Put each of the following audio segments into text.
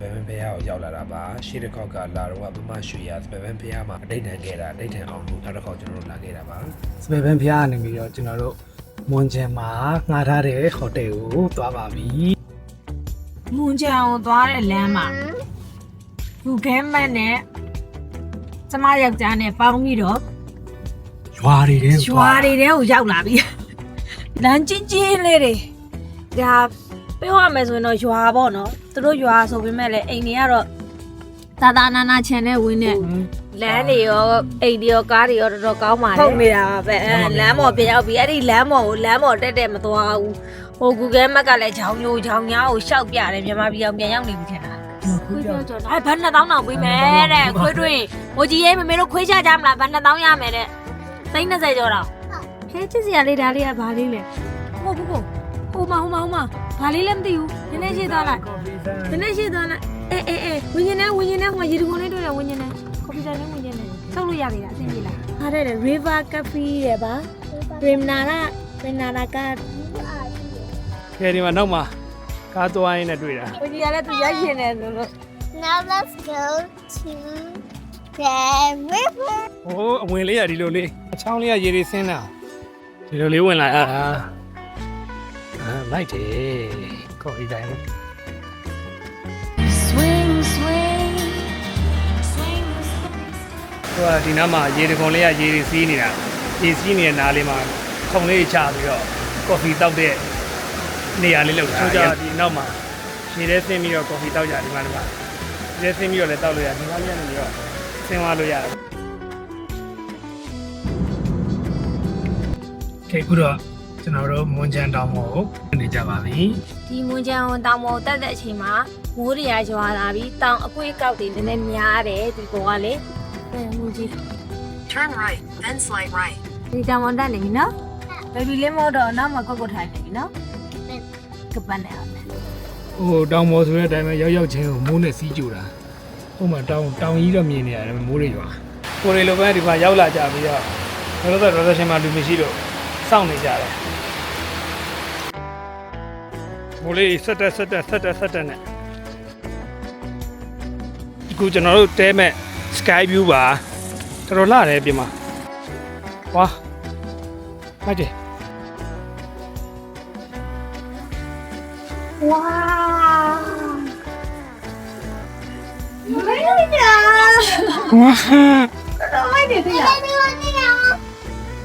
ဘယ်ဘန်ဖះကိုရောက်လာတာပါရှေ့တစ်ခေါက်ကလာတော့ကဗမာရွှေရဘယ်ဘန်ဖះမှာအတိတ်တန်ခဲ့တာအတိတ်တန်အောင်လို့နောက်တစ်ခေါက်ကျွန်တော်တို့လာခဲ့တာပါစပယ်ဘန်ဖျားကနေပြီးတော့ကျွန်တော်တို့မွန်ချင်မှာငှားထားတဲ့ဟိုတယ်ကိုသွားပါပြီမွန်ချံကိုသွားတဲ့လမ်းမှာလူခဲမက်နဲ့ကျမယောက်ျားနဲ့ပေါင်းပြီးတော့ရွာတွေတဲ့ရွာတွေထဲကိုရောက်လာပြီလမ်းချင်းချင်းလေးတွေဒါ ပြောရမယ်ဆိုရင်တော့ရွာပေါ့နော်သူတို့ရွာဆိုပေမဲ့လည်းအိမ်တွေကတော့သာသာနာနာချန်နဲ့ဝင်းနဲ့လမ်းတွေရောအိမ်တွေရောကားတွေရောတော်တော်ကောင်းပါလေဟုတ်နေတာပါပဲအဲလမ်းပေါ်ပြန်ရောက်ပြီအဲ့ဒီလမ်းပေါ်ကိုလမ်းပေါ်တက်တက်မသွားဘူးဟို Google Map ကလည်းဂျောင်းညိုဂျောင်းညာကိုရှောက်ပြတယ်မြန်မာပြည်အောင်ပြန်ရောက်နေပြီထင်တာခွေးပြောကြော်အဲ့ဘတ်နှစ်တောင်းတောင်ပေးမယ်တဲ့ခွေးတွင်မိုးကြီးရေးမမေတို့ခွေးချကြမလားဘတ်နှစ်တောင်းရမယ်တဲ့သိန်း20ကျော်တော့ဟဲချစ်စရာလေးဒါလေးကဘာလေးလဲဟိုဘဘဟိုမဟိုမဟိုမ ဘာလေးလဲမသိဘူးနည်းနည်းရှင်းသွားလိုက်နည်းနည်းရှင်းသွားလိုက်အေးအေးအေးဝင်းနေဝင်းနေဟိုမှာရေတကုန်းလေးတွေ့တယ်ဝင်းနေကွန်ပျူတာလေးဝင်းနေဆောက်လို့ရပြီလားအဆင်ပြေလားဟာတဲ့ river cafe ရပါ rimnara rimnara ကကဲဒီမှာနောက်မှာကားသွားရင်းနဲ့တွေ့တာဝင်းကြီးကလည်းသူရိုက်ရှင်တယ်လို့ Now let's go to the river. ဟိုးအဝင်လေးရဒီလိုလေးအချောင်းလေးကရေတွေဆင်းတာဒီလိုလေးဝင်လာအာအာ လိုက်တယ်ကော်ဒီတိုင်း Swing, swing, swing. ဟိုကဒီနားမှာရေတကုံလေးကရေတွေစီးနေတာရေစီးနေတဲ့နားလေးမှာခုံလေးချပြီးတော့ကော်ဖီတောက်တဲ့နေရာလေးလောက်ဆိုကြဒီနောက်မှာရေထဲဆင်းပြီးတော့ကော်ဖီတောက်ကြဒီမှာဒီမှာရေထဲဆင်းပြီးတော့လည်းတောက်လို့ရဒီမှာပြန်နေပြီးတော့ဆင်းသွားလို့ရတယ်ကဲခုတော့ ကျွန်တော်တို့မွန်ချန်တောင်ပေါ်ကိုနေကြပါပြီဒီမွန်ချံဝန်တောင်ပေါ်တက်တဲ့အချိန်မှာမိုးတွေကရွာလာပြီးတောင်အကွေးကောက်တွေနည်းနည်းများတယ်ဒီပေါ်ကလေအဲမူကြီး Turn right, then slide right. ဒီတောင်ပေါ်တက်နေပြီနော်ဘယ်ဘီလေးမဟုတ်တော့နောက်မှာကုတ်ကုတ်ထိုင်နေပြီနော်ကပတ်နေအောင်ဟိုတောင်ပေါ်ဆိုတဲ့အတိုင်းပဲရောက်ရောက်ချင်းကိုမိုးနဲ့စီးကြတာဟိုမှာတောင်တောင်ကြီးတော့မြင်နေရတယ်မိုးတွေရွာကိုရီလိုပဲဒီမှာရောက်လာကြပြီးတော့တော့တော့တော့ရှင်မှာလူမရှိတော့ စောင့်နေကြတယ်မိုးလေးဆက်တက်ဆက်တက်ဆက်တက်ဆက်တက်နဲ့အခုကျွန်တော်တို့တဲမဲ့ sky view ပါတော်တော်လာတယ်ပြင်မှာဝါမိုက်တယ်အိုးအိုး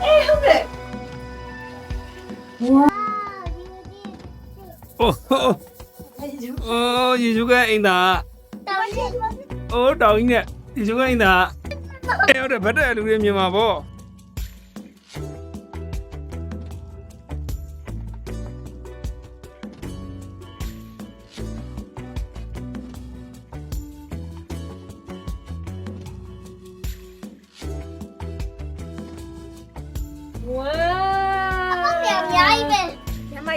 ယေရှု ကအိမ်သာအိုးတောင်ကြီးနဲ့ယေရှုကအိမ်သာအဲ့ဟုတ်တယ်ဗတ်တဲ့လူတွေမြင်မှာပေါ့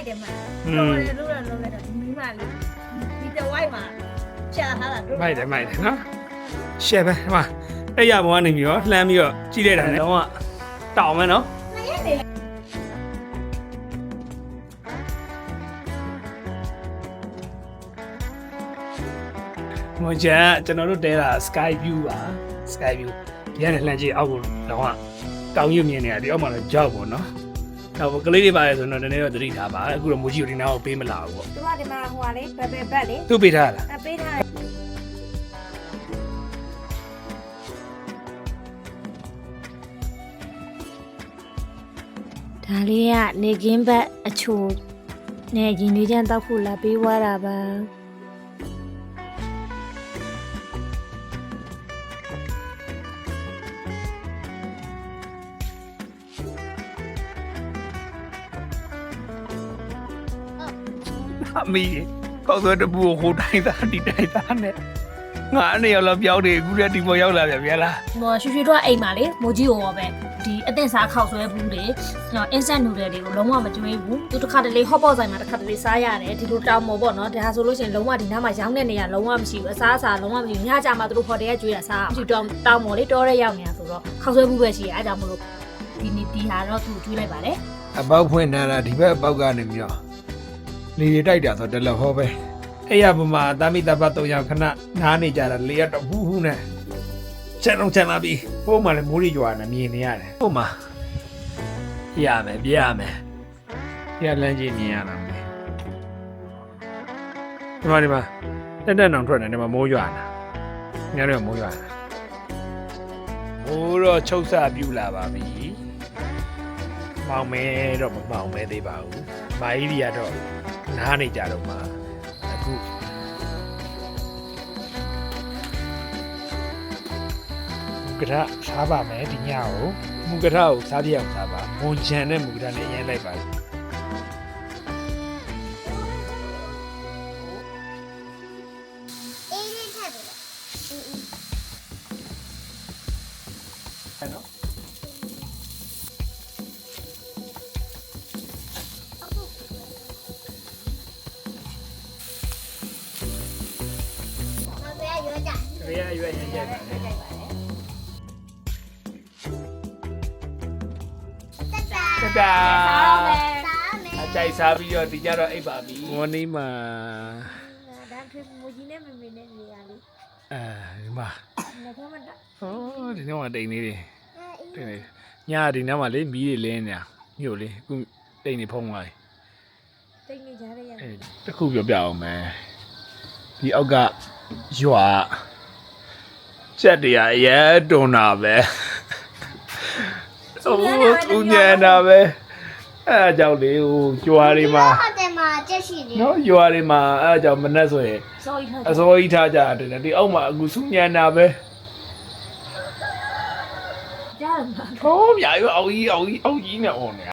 တယ်မှာอืလောมတယ်လို့လည်းလို့လည်းတော့ဒီမီးမလေးဒီတဝိုက်မှာချာထားတာတို့မိုက်တယ်မိုက်တယ်နော်ရှယ်ပဲဟိုမှာအဲ့ရဘောကနေပြီးတော့လှမ်းပြီးတော့ကြီးလိုက်တာနဲ့တော့တောင်မယ်နော်မွန်ချန်ကျွန်တော်တို့တဲတာ sky view ပါ sky view ဒီကနေလှမ်းကြည့်အောက်ကိုတော့တောင်ကြီးမြင်နေတာဒီအောက်မှာတော့ကြောက်ပေါ့နော် တော့ကလေးတွေပါရဆိုတော့နည်းနည်းတော့သတိထားပါအခုတော့မူကြီးကိုဒီနားကိုပေးမလာဘူးပေါ့သူကဒီမှာဟိုဟာလေးဘယ်ဘယ်ဘက်လေးသူ့ပေးထားလားအပေးထားဒါလေးကနေကင်းဘက်အချိုနဲ့ရင်လေးချမ်းတောက်ဖို့လာပေးသွားတာပါ အမေကောက်သွဲတပူကိုဟိုတိုင်းသားဒီတိုင်းသားနဲ့ငါအနေရောက်တော့ပြောင်းနေအခုတည်းဒီပေါ်ရောက်လာပြန်ဗျာလားဟိုရွှေရွှေတို့ကအိမ်မှာလေမိုးကြီးကိုရောပဲဒီအသင့်စားခောက်ဆွဲဘူးတွေနော် instant noodle တွေကိုလုံးဝမကျွေးဘူးသူတစ်ခါတလေ hot pot ဆိုင်မှာတစ်ခါတလေစားရတယ်ဒီလိုတောင်မော်ပေါ့နော်ဒါဆိုလို့ရှိရင်လုံးဝဒီနားမှာရောင်းတဲ့နေရလုံးဝမရှိဘူးအစားအစာလုံးဝမရှိဘူးညကြမှာသူတို့ဟိုတယ်ကကျွေးရစားဒီတောင်တောင်မော်လေတောရဲရောက်နေတာဆိုတော့ခောက်ဆွဲဘူးပဲရှိရအဲဒါကြောင့်မလို့ဒီနေ့ဒီဟာတော့သူကျွေးလိုက်ပါတယ်အပေါက်ဖွင့်ထားတာဒီဘက်အပေါက်ကနေပြီးတော့ လေတွေတိုက်တာဆိုတော့တလဟောပဲအဲ့ရပမာတာမိတပတ်၃ယောက်ခဏနားနေကြတာလေရတော့ဟူးဟူးနဲ့ချက်တော့ချက်လာပြီဟိုမှာလည်းမိုးရီကြွားနေမြင်နေရတယ်ဟိုမှာရမယ်ပြရမယ်ပြလမ်းကြီးမြင်ရတာမယ်ဒီမှာဒီမှာတက်တက်အောင်ထွက်နေဒီမှာမိုးရွာတာညတော့မိုးရွာတာမိုးတော့ချုပ်ဆပြူလာပါပြီ မောင်မဲတော့မမောင်မဲသေးပါဘူးမာကြီးတွေကတော့နားနေကြတော့မှာအခုမူကထစားပါမယ်ဒီညကိုမူကထကိုစားပြအောင်စားပါမွန်ချန်နဲ့မူကထနဲ့အရင်လိုက်ပါအေးလေး ကြ။ရရရွက်ရရက်ပါလေတက်တာ။တတာစားမယ်အကြိုက်စားပြီးတော့ဒီကြတော့အိပ်ပါပြီ။ဝနီးမှာဒါထွေးမူကြီးနဲ့မမေနဲ့နေရလေးအဲဒီမှာငါကမတဟောဒီနေ့မှတိန်နေတယ်။တိန်နေ။ညဒီနားမှာလေမီးတွေလင်းနေတာ။မြို့လေအခုတိန်နေဖုံးသွားပြီတိတ်နေကြရရ။အဲတစ်ခုပြောပြအောင်မယ်။ဒီအောက်ကရွာ ချက်တရားအရဲတွန်တာပဲ။အိုးသူညံတာပဲ။အဲအကြောင့်လေဟိုကြွားတွေမှာဟုတ်တယ်မှာချက်ရှိတယ်နော်ရွာတွေမှာအဲအကြောင့်မနှက်ဆိုရင်စော်ရီထားအစိုးရထားကြတယ်ဒီအောက်မှာအခုစုညံတာပဲကြားမှာဟောမြာရောအောက်ကြီးအောက်ကြီးအောက်ကြီးနဲ့អော်နေ